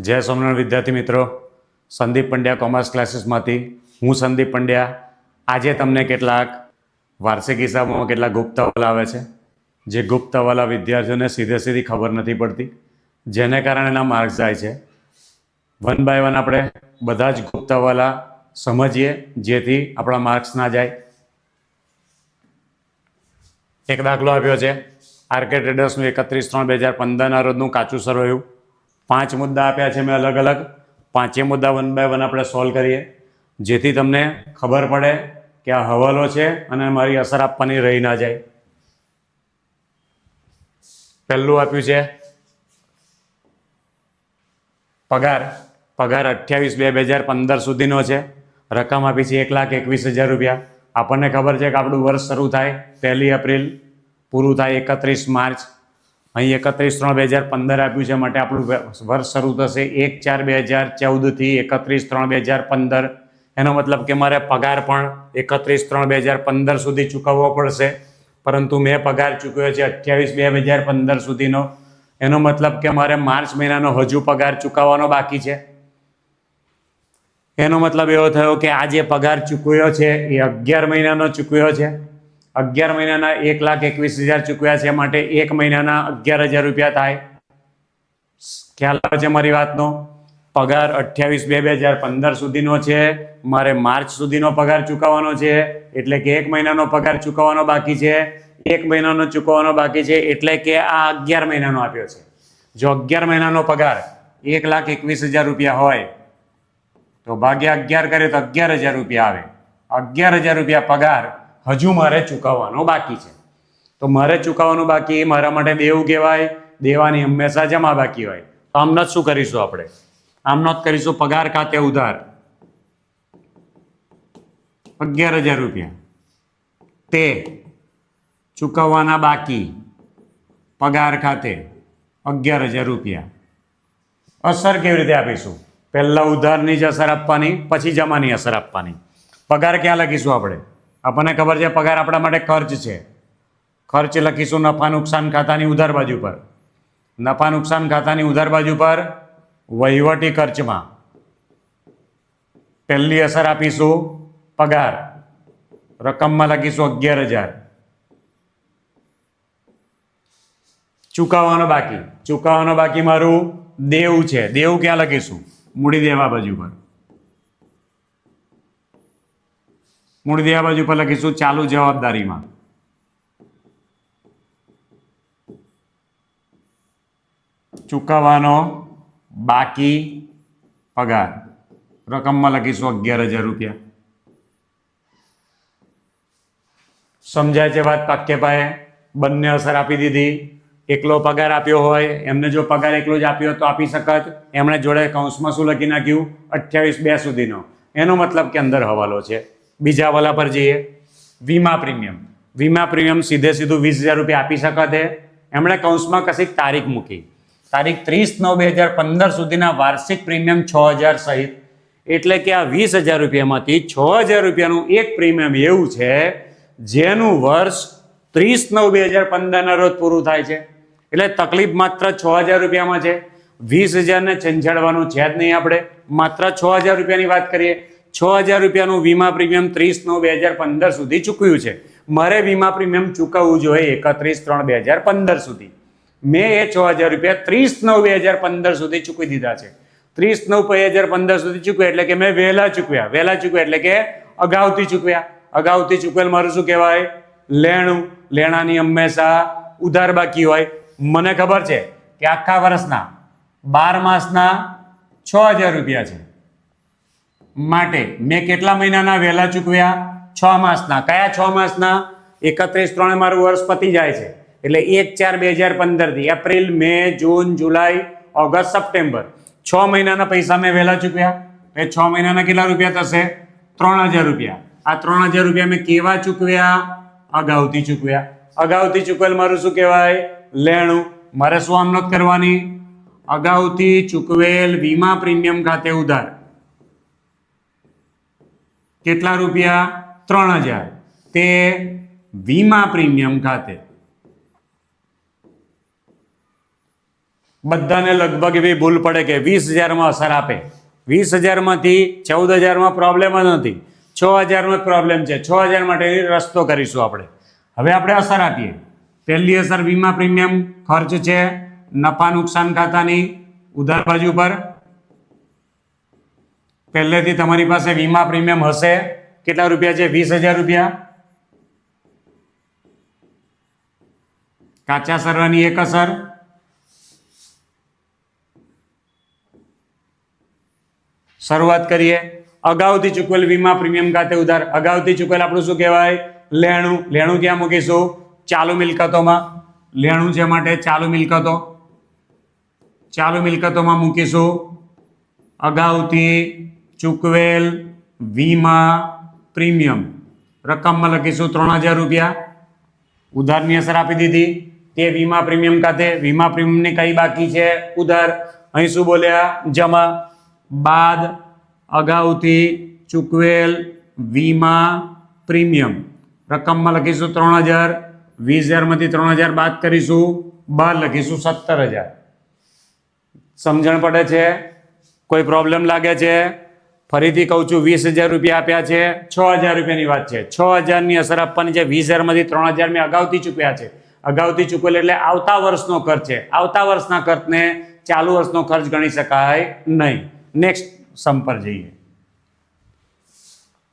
જય સ્વામિનારાયણ વિદ્યાર્થી મિત્રો. સંદીપ પંડ્યા કોમર્સ ક્લાસીસમાંથી. હું સંદીપ પંડ્યા. આજે તમને કેટલાક વાર્ષિક હિસાબોમાં કેટલાક ગુપ્ત હવાલ આવે છે. જે ગુપ્ત હવાલા વિદ્યાર્થીઓને સીધે સીધી ખબર નથી પડતી. જેને કારણે એના માર્ક્સ જાય છે. વન બાય વન આપણે બધા જ ગુપ્ત હવાલા સમજીએ, જેથી આપણા માર્ક્સ ના જાય. એક દાખલો આપ્યો છે. આરકે ટ્રેડર્સનું એકત્રીસ ત્રણ બે હજાર પંદરના રોજનું કાચું સરવૈયું પાંચ મુદ્દા આપ્યા છે મેં અલગ અલગ. પાંચે મુદ્દા વન બાય વન આપણે સોલ્વ કરીએ. જેથી તમને ખબર પડે કે આ હવાલો છે અને મારી અસર આપવાની રહી ના જાય. પહેલું આપ્યું છે, પગાર. પગાર અઠ્યાવીસ બે બે હજાર પંદર સુધીનો છે. રકમ આપી છે એક લાખ એકવીસ હજાર રૂપિયા. આપણને ખબર છે કે આપણું વર્ષ શરૂ થાય પહેલી એપ્રિલ, પૂરું થાય એકત્રીસ માર્ચ. અહીં એકત્રીસ ત્રણ બે હજાર પંદર આપ્યું છે, માટે આપણું વર્ષ શરૂ થશે એક ચાર બે હજાર ચૌદથી એકત્રીસ ત્રણ બે હજાર પંદર. એનો મતલબ કે મારે પગાર પણ એકત્રીસ ત્રણ બે હજાર પંદર સુધી ચૂકવવો પડશે. પરંતુ મેં પગાર ચૂકવ્યો છે અઠ્યાવીસ બે હજાર પંદર સુધીનો. એનો મતલબ કે મારે માર્ચ મહિનાનો હજુ પગાર ચૂકવવાનો બાકી છે. એનો મતલબ એવો થયો કે આ જે પગાર ચૂકવ્યો છે એ અગિયાર મહિનાનો ચૂકવ્યો છે. અગિયાર મહિનાના એક લાખ એકવીસ હજાર ચૂકવ્યા છે. માટે એક મહિનાના અગિયાર હજાર રૂપિયા થાય. ખ્યાલ આવે છે મારી વાતનો? પગાર અઠ્યાવીસ બે બે હજાર પંદર સુધીનો છે. મારે માર્ચ સુધીનો પગાર ચૂકવવાનો છે. એટલે કે એક મહિનાનો પગાર ચૂકવવાનો બાકી છે. એક મહિનાનો ચૂકવવાનો બાકી છે. એટલે કે આ અગિયાર મહિનાનો આપ્યો છે. જો અગિયાર મહિનાનો પગાર એક લાખ એકવીસ હજાર રૂપિયા હોય, તો ભાગ્યા અગિયાર કરે તો અગિયાર હજાર રૂપિયા આવે. અગિયાર હજાર રૂપિયા પગાર હજુ મારે ચૂકવવાનો બાકી છે. તો મારે ચૂકવવાનું બાકી મારા માટે દેવું કહેવાય, દેવાની હંમેશા જમા બાકી હોય. તો આમનો જ શું કરીશું આપણે? આમનો જ કરીશું પગાર ખાતે ઉધાર. અગિયાર હજાર રૂપિયા. તે ચૂકવવાના બાકી પગાર ખાતે અગિયાર હજાર રૂપિયા. અસર કેવી રીતે આપીશું? પહેલાં ઉધારની જ અસર આપવાની, પછી જમાની અસર આપવાની. પગાર ક્યાં લખીશું આપણે? આપણને ખબર છે, પગાર આપણા માટે ખર્ચ છે. ખર્ચ લખીશું નફા નુકસાન ખાતાની ઉધાર બાજુ પર. નફા નુકસાન ખાતાની ઉધાર બાજુ પર વહીવટી ખર્ચમાં. પહેલી અસર આપીશું પગાર. રકમમાં લખીશું અગિયાર હજાર. ચૂકવવાનો બાકી. ચૂકવવાનો બાકી મારું દેવું છે. દેવું ક્યાં લખીશું? મૂડી દેવા બાજુ પર. મૂડી દેવા બાજુ પર લખીશું, ચાલુ જવાબદારીમાં. ચૂકવવાનો બાકી પગાર. રકમમાં લખીશું અગિયાર હજાર રૂપિયા. સમજાય છે વાત પાક્ય પાયે બંને અસર આપી દીધી. એકલો પગાર આપ્યો હોય, એમને જો પગાર એકલો જ આપ્યો તો આપી શકત. એમણે જોડે કૌંસમાં શું લખી નાખ્યું? અઠ્યાવીસ બે સુધીનો. એનો મતલબ કે અંદર હવાલો છે. બીજા વાલા પર જઈએ. વીમા પ્રીમિયમ. વીમા પ્રીમિયમ સીધે સીધું વીસ હજાર રૂપિયા આપી શકતે. એમણે કૌંસમાં કશીક તારીખ મૂકી. તારીખ ત્રીસ નવ બે હજાર પંદર સુધીના વાર્ષિક પ્રીમિયમ છ હજાર સહિત. એટલે કે આ વીસ હજાર રૂપિયામાંથી છ હજાર રૂપિયાનું એક પ્રીમિયમ એવું છે, જેનું વર્ષ ત્રીસ નવ બે હજાર પંદરના રોજ પૂરું થાય છે. એટલે તકલીફ માત્ર છ હજાર રૂપિયામાં છે. વીસ હજારને છંછાડવાનું છે જ નહીં આપણે. માત્ર છ હજાર રૂપિયાની વાત કરીએ છ હજાર રૂપિયાનું વીમા પ્રીમિયમ ત્રીસ નવ બે હજાર પંદર સુધી ચૂકવ્યું છે. મારે વીમા પ્રીમિયમ ચૂકવવું જોઈએ એકત્રીસ ત્રણ બે હજાર પંદર સુધી. મેં એ છ હજાર રૂપિયા ત્રીસ નવ બે હજાર પંદર સુધી ચૂકવી દીધા છે. ત્રીસ નવ બે હજાર પંદર સુધી ચૂકવ્યા એટલે કે મેં વહેલા ચૂકવ્યા. વહેલા ચૂકવ્યા એટલે કે અગાઉથી ચૂકવ્યા. અગાઉથી ચૂકવેલ મારું શું કહેવાય? લેણું. લેણાની હંમેશા ઉધાર બાકી હોય. મને ખબર છે કે આખા વર્ષના, બાર માસના છ હજાર રૂપિયા છે. માટે મેં કેટલા મહિનાના વહેલા ચૂકવ્યા? છ માસના. કયા છ માસના? એકત્રીસ ત્રણે મારું વર્ષ પતી જાય છે. એટલે એક ચાર બે હજાર પંદરથી. April, May, June, July, August, September. છ મહિનાના પૈસા મેં વહેલા ચૂકવ્યા. એ છ મહિનાના કેટલા રૂપિયા થશે? ત્રણ હજાર રૂપિયા. આ ત્રણ હજાર રૂપિયા મેં કેવા ચૂકવ્યા? અગાઉથી ચૂકવ્યા. અગાઉથી ચૂકવેલ મારું શું કહેવાય? લેણું. મારે શું આમ કરવાની? અગાઉથી ચૂકવેલ વીમા પ્રીમિયમ ખાતે ઉધાર. કેટલા રૂપિયા? ત્રણ હજાર. તે વીમા પ્રીમિયમ ખાતે. બધાને લગભગ એવી ભૂલ પડે કે વીસ હજારમાં અસર આપે. વીસ હજારમાંથી ચૌદ હજારમાં પ્રોબ્લેમ જ નથી. છ હજારમાં પ્રોબ્લેમ છે. છ હજાર માટે રસ્તો કરીશું આપણે. હવે આપણે અસર આપીએ. પહેલી અસર વીમા પ્રીમિયમ ખર્ચ છે. નફા નુકસાન ખાતાની. ઉધાર બાજુ પર પહેલેથી તમારી પાસે વીમા પ્રીમિયમ હશે. કેટલા રૂપિયા છે? વીસ હજાર રૂપિયા. કાચા સરવાની એક અસર. શરૂઆત કરીએ. અગાઉથી ચૂકવેલ વીમા પ્રીમિયમ ખાતે ઉધાર. અગાઉથી ચૂકવેલ આપણું શું કહેવાય? લેણું. લેણું ક્યાં મૂકીશું? ચાલુ મિલકતોમાં. લેણું છે માટે ચાલુ મિલકતો. ચાલુ મિલકતોમાં મૂકીશું. અગાઉથી ચૂકવેલ વીમા પ્રીમિયમ. રકમમાં લખીશું ત્રણ હજાર રૂપિયા. ઉધારની અસર આપી દીધી. તે વીમા પ્રીમિયમ ખાતે વીમા પ્રીમિયમની કઈ બાકી છે? ઉધાર. અહીં શું બોલ્યા? જમા. બાદ અગાઉથી ચૂકવેલ વીમા પ્રીમિયમ. રકમમાં લખીશું ત્રણ હજાર. વીસ હજારમાંથી ત્રણ હજાર બાદ કરીશું. બહાર લખીશું સત્તર હજાર. સમજણ પડે છે? કોઈ પ્રોબ્લેમ લાગે છે? ફરીથી કહું છું, વીસ હજાર રૂપિયા આપ્યા છે. છ હજાર રૂપિયાની વાત છે. છ હજારની અસર આપવાની છે. વીસ હજારમાંથી ત્રણ હજાર મેં અગાઉથી ચૂક્યા છે. અગાઉથી ચૂકવેલ એટલે આવતા વર્ષનો ખર્ચ છે. આવતા વર્ષના ખર્ચને ચાલુ વર્ષનો ખર્ચ ગણી શકાય નહીં. નેક્સ્ટ સમ પર જઈએ.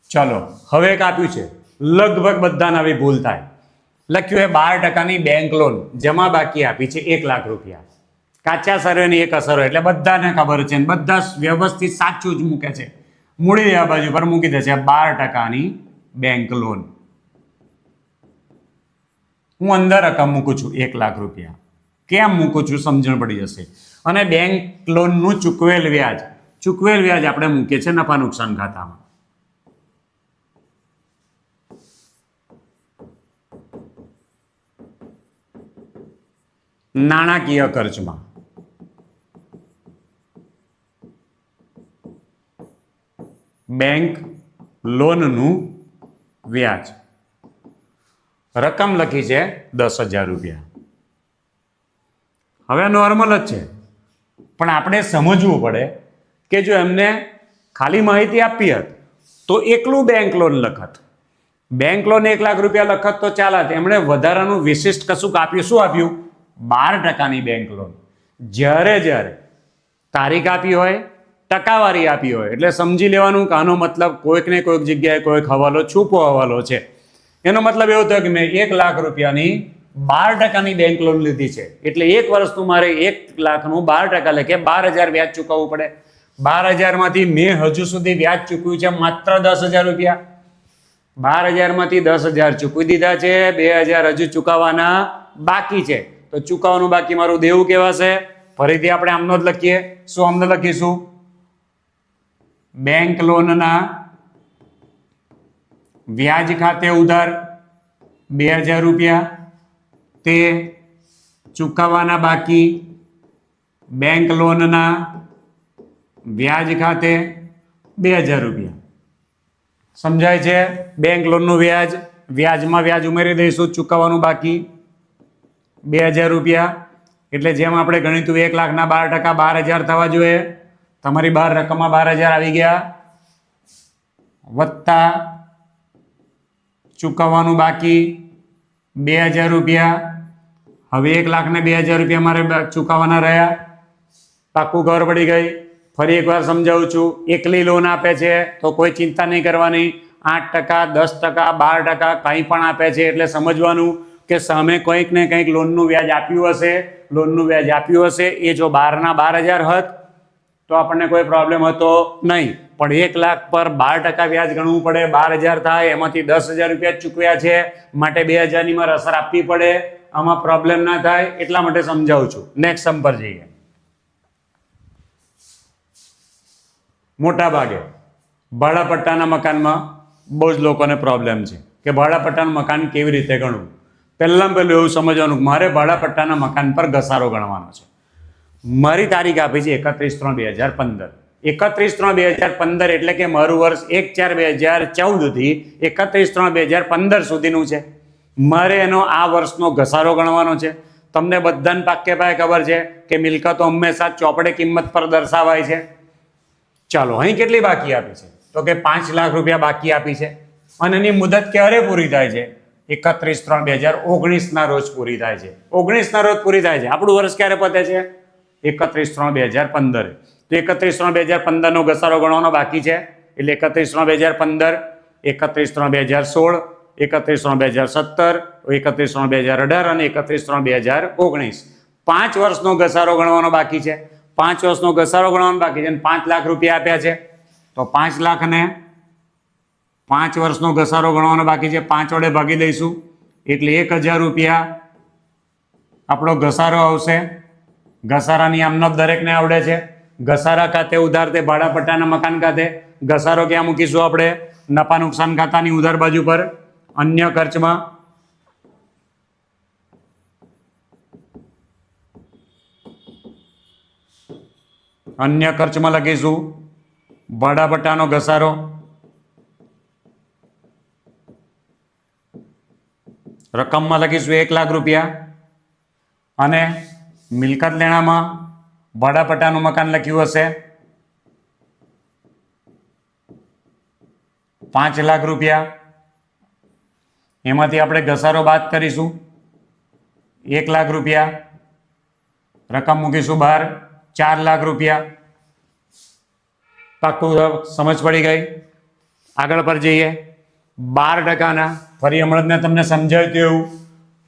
ચલો, હવે એક આપ્યું છે. લગભગ બધાને આવી ભૂલ થાય. લખ્યું છે, બાર ટકાની બેંક લોન જમા બાકી આપી છે એક લાખ રૂપિયા. કાચા સર્વેની એક અસર હોય એટલે બધાને ખબર છે બધા વ્યવસ્થિત સાચું જ મૂકે છે. મૂડી દેવા બાજુ પર મૂકી દે છે બાર ટકાની બેંક લોન હું અંદર રકમ મૂકું છું એક લાખ રૂપિયા. કેમ મૂકું છું સમજણ પડી જશે. અને બેંક લોનનું ચૂકવેલ વ્યાજ ચૂકવેલ વ્યાજ આપણે મૂકીએ છીએ નફા નુકસાન ખાતામાં. નાણાકીય ખર્ચમાં. બેંક લોનનું વ્યાજ. રકમ લખી છે દસ હજાર રૂપિયા. હવે નોર્મલ જ છે. પણ આપણે સમજવું પડે કે જો એમને ખાલી માહિતી આપી હોત, તો એકલું બેંક લોન લખત. બેંક લોન એક લાખ રૂપિયા લખત તો ચાલત. એમણે વધારાનું વિશિષ્ટ કશુંક આપ્યું. શું આપ્યું? બાર ટકાની બેંક લોન. જ્યારે જ્યારે તારીખ આપી હોય ટકાવારી આપી હોય. એટલે સમજી લેવાનું કે આનો મતલબ કોઈક ને કોઈક જગ્યાએ કોઈક હવાલો છૂપો હવાલો છે. એનો મતલબ એવો થયો કે મેં એક લાખ રૂપિયાની બાર ટકાની બેંક લોન લીધી છે. એટલે એક વર્ષનું મારે એક લાખનું બાર ટકા લેખે બાર હજાર વ્યાજ ચૂકવવું પડે? બાર હજારમાંથી મેં હજુ સુધી વ્યાજ ચૂક્યું છે માત્ર દસ હજાર રૂપિયા. બાર હજારમાંથી દસ હજાર ચૂકવી દીધા છે. બે હજાર હજુ ચૂકવવાના બાકી છે. તો ચૂકવવાનું બાકી મારું દેવું કહેવાશે ફરીથી આપણે આમનો જ લખીએ. શું આમને લખીશું? બેંક લોનના વ્યાજ ખાતે ઉધાર બે હજાર રૂપિયા. તે ચૂકવવાના બાકી. બેંક લોનના વ્યાજ ખાતે બે હજાર રૂપિયા. સમજાય છે? બેંક લોનનું વ્યાજ, વ્યાજમાં વ્યાજ ઉમેરી દઈશું, ચૂકવવાનું બાકી. બે હજાર રૂપિયા. એટલે જેમ આપણે ગણિતું એક લાખના બાર ટકા બાર હજાર થવા જોઈએ તમારી બાર રકમમાં બાર હજાર આવી ગયા. વત્તા ચૂકવવાનું બાકી. બે હજાર રૂપિયા. હવે એક લાખને બે હજાર રૂપિયા મારે ચૂકવવાના રહ્યા. પાક્કું ઘર પડી ગઈ. ફરી એકવાર સમજાવું છું, એકલી લોન આપે છે તો કોઈ ચિંતા નહીં કરવાની. આઠ ટકા, દસ ટકા, બાર ટકા કંઈ પણ આપે છે એટલે સમજવાનું કે સામે કંઈક ને કંઈક લોનનું વ્યાજ આપ્યું હશે. લોનનું વ્યાજ આપ્યું હશે. એ જો બારના બાર હજાર હત તો આપણને કોઈ પ્રોબ્લેમ હતો નહીં. પણ એક લાખ પર બાર ટકા વ્યાજ ગણવું પડે, બાર હજાર થાય, એમાંથી દસ હજાર રૂપિયા ચૂકવ્યા છે. માટે બે હજારની મારે અસર આપવી પડે. આમાં પ્રોબ્લેમ ના થાય, એટલા માટે સમજાવું છું. નેક્સ્ટ સમ પર જઈએ. મોટા ભાગે ભાડાપટ્ટાના મકાનમાં બહુ જ લોકોને પ્રોબ્લેમ છે કે ભાડાપટ્ટાનું મકાન કેવી રીતે ગણવું? પહેલાં પહેલું એવું સમજવાનું મારે ભાડાપટ્ટાના મકાન પર ઘસારો ગણવાનો છે. મારી તારીખ આપી છે એકત્રીસ ત્રણ બે હજાર પંદર. એકત્રીસ ત્રણ બે હજાર પંદર એટલે કે મારું વર્ષ એક ચાર બે હજાર ચૌદથી એકત્રીસ ત્રણ બે હજાર પંદર સુધીનું છે. મારે એનો આ વર્ષનો ઘસારો ગણવાનો છે. તમને બધાને પાકે પાય ખબર છે કે મિલકતો હંમેશા ચોપડે કિંમત પર દર્શાવાય છે. ચાલો, અહીં કેટલી બાકી આપી છે? તો કે પાંચ લાખ રૂપિયા બાકી આપી છે. અને એની મુદત ક્યારે પૂરી થાય છે? એકત્રીસ ત્રણ બે હજાર ઓગણીસના રોજ પૂરી થાય છે. ઓગણીસના રોજ પૂરી થાય છે. આપણું વર્ષ ક્યારે પતે છે? એકત્રીસ ત્રણ બે હજાર પંદર. તો એકત્રીસ ત્રણ બે હજાર પંદરનો ઘસારો ગણવાનો બાકી છે? એટલે એકત્રીસ ત્રણ બે હજાર પંદર, એકત્રીસ ત્રણ બે હજાર સોળ, એકત્રીસ ત્રણ બે હજાર સત્તર, એકત્રીસ ત્રણ બે હજાર અઢાર અને એકત્રીસ ત્રણ બે હજાર ઓગણીસ. પાંચ વર્ષનો ઘસારો ગણવાનો બાકી છે. પાંચ વર્ષનો ઘસારો ગણવાનો બાકી છે અને પાંચ લાખ રૂપિયા આપ્યા છે. તો પાંચ લાખને પાંચ વર્ષનો ઘસારો ગણવાનો બાકી છે. પાંચ વડે ભાગી દઈશું. એટલે એક હજાર રૂપિયા આપણો ઘસારો આવશે. ઘસારાની આમનો દરેકને આવડે છે. ઘસારા ખાતે ઉધાર તે ભાડાપટ્ટાના મકાન ખાતે. ઘસારો ક્યાં મૂકીશું આપણે? નફા નુકસાન ખાતાની ઉધાર બાજુ પર. અન્ય ખર્ચમાં. અન્ય ખર્ચમાં લખીશું. ભાડાપટ્ટાનો ઘસારો. રકમમાં લખીશું એક લાખ રૂપિયા. અને મિલકત લેણામાં ભાડાપટ્ટાનું મકાન લખ્યું હશે. પાંચ લાખ રૂપિયા. એમાંથી આપણે ઘસારો બાદ કરીશું. એક લાખ રૂપિયા. રકમ મૂકીશું બહાર. ચાર લાખ રૂપિયા. પાક્કું સમજ પડી ગઈ? આગળ પર જઈએ. બાર ટકાના ફરી હમણાં તમને સમજાવ્યું એવું.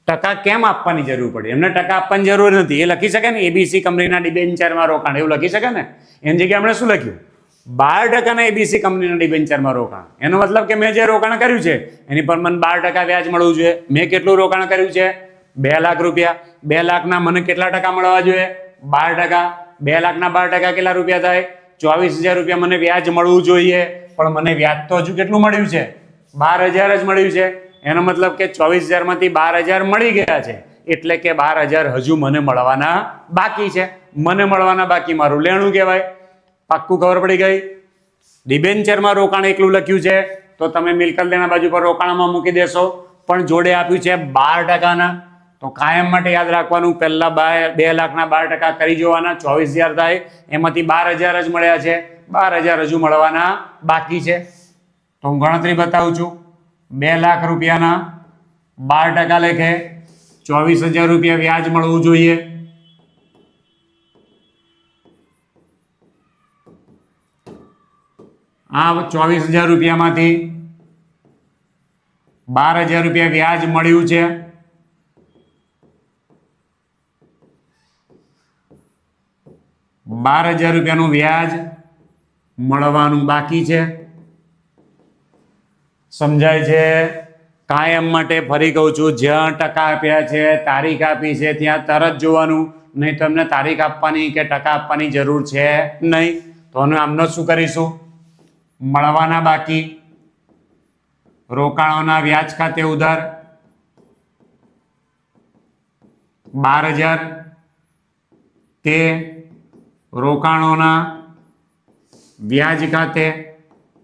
ટકા કેમ આપવાની જરૂર પડી? એમને ટકા આપવાની જરૂર નથી. એ લખી શકે ને? એબીસી કંપનીના ડિબેન્ચરમાં રોકાણ. એવું લખી શકે ને? એની જગ્યાએ આપણે શું લખ્યું? બાર ટકાના એબીસી કંપનીના ડિબેન્ચરમાં રોકાણ. એનો મતલબ કે મેં જે રોકાણ કર્યું છે, એની પર મને બાર ટકા વ્યાજ મળવું જોઈએ. મેં કેટલું રોકાણ કર્યું છે? બે લાખ રૂપિયા. બે લાખના મને કેટલા ટકા મળવા જોઈએ? બાર ટકા. બે લાખના બાર ટકા કેટલા રૂપિયા થાય? ચોવીસ હજાર રૂપિયા મને વ્યાજ મળવું જોઈએ. પણ મને વ્યાજ તો હજુ કેટલું મળ્યું છે? બાર હજાર જ મળ્યું છે. એનો મતલબ કે ચોવીસ હજારમાંથી બાર હજાર મળી ગયા છે. એટલે કે બાર હજાર હજુ મને મળવાના બાકી છે. મને મળવાના બાકી મારું લેણું કહેવાય. પાક્કું ખબર પડી ગઈ? ડિબેન્ચરમાં રોકાણ એકલું લખ્યું છે. તો તમે મિલકત લેણા બાજુ પર રોકાણમાં મૂકી દેશો. પણ જોડે આપ્યું છે બાર ટકાના. તો કાયમ માટે યાદ રાખવાનું, પહેલા બે લાખના બાર ટકા કરી જોવાના, ચોવીસ હજાર થાય, એમાંથી બાર હજાર જ મળ્યા છે. બાર હજાર હજુ મળવાના બાકી છે. તો હું ગણતરી બતાવું છું. બે લાખ રૂપિયાના બાર ટકા લેખે ચોવીસ હજાર રૂપિયા વ્યાજ મળવું જોઈએ. આ ચોવીસ હજાર રૂપિયામાંથી બાર હજાર રૂપિયા વ્યાજ મળ્યું છે. બાર હજાર રૂપિયાનું વ્યાજ મળવાનું બાકી છે. સમજાય છે? કાયમ માટે ફરી કહું છું, જ્યાં ટકા આપ્યા છે, તારીખ આપી છે, ત્યાં તરત જોવાનું. નહીં તમને તારીખ આપવાની કે ટકા આપવાની જરૂર છે નહીં. તો અમે આમનો શું કરીશું? મળવાના બાકી. રોકાણોના વ્યાજ ખાતે ઉધાર. બાર હજાર. તે રોકાણોના વ્યાજ ખાતે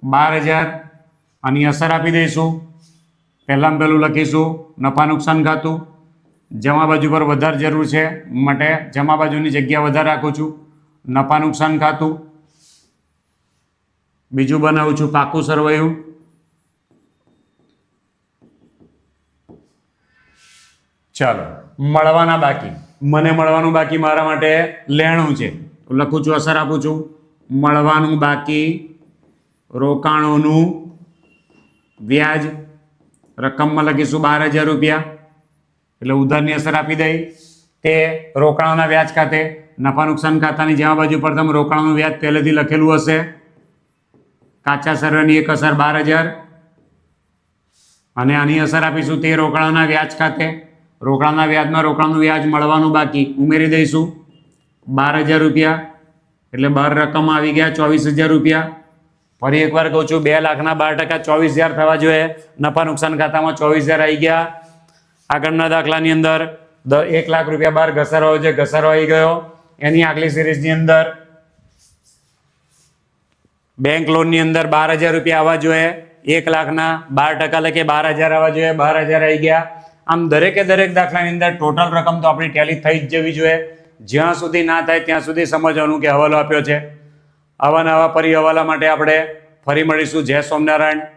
બાર હજાર. આની અસર આપી દઈશું. પહેલાં પહેલું લખીશું, નફા નુકસાન ખાતું. જમા બાજુ પર વધારે જરૂર છે માટે જમા બાજુની જગ્યા વધારે રાખું છું. નફા નુકસાન ખાતું. બીજું બનાવું છું, પાકું સરવૈયું. ચાલો, મળવાના બાકી. મને મળવાનું બાકી મારા માટે લેણું છે. લખું છું, અસર આપું છું. મળવાનું બાકી રોકાણોનું વ્યાજ રકમમાં લખીશું બાર હજાર રૂપિયા. એટલે ઉધારની અસર આપી દઈ તે રોકાણોના વ્યાજ ખાતે નફા નુકસાન ખાતાની જમા બાજુ પર તમે રોકાણોનું વ્યાજ પહેલેથી લખેલું હશે. કાચા સર્વેની એક અસર બાર હજાર. અને આની અસર આપીશું તે રોકાણોના વ્યાજ ખાતે. રોકાણના વ્યાજમાં રોકાણનું વ્યાજ મળવાનું બાકી. ઉમેરી દઈશું. બાર હજાર રૂપિયા. એટલે બાર રકમ આવી ગયા ચોવીસ હજાર રૂપિયા. ફરી એકવાર કહું છું, બે લાખના બાર ટકા ચોવીસ હજાર થવા જોઈએ. નફા નુકસાન ખાતામાં ચોવીસ હજાર આવી ગયા. આગળના દાખલાની અંદર એક લાખ રૂપિયા બાર ઘસારો છે, ઘસારો આવી ગયો. એની આગલી સિરીઝની અંદર બેંક લોનની અંદર બાર હજાર રૂપિયા આવવા જોઈએ. એક લાખના બાર ટકા લખે, બાર હજાર આવવા જોઈએ, બાર હજાર આવી ગયા. આમ દરેકે દરેક દાખલાની અંદર ટોટલ રકમ તો આપણી ટેલી થઈ જ જવી જોઈએ. જ્યાં સુધી ના થાય ત્યાં સુધી સમજવાનું કે હવાલો આપ્યો છે. આવા નવા પરિહવાલા માટે આપણે ફરી મળીશું. જય સ્વામિનારાયણ.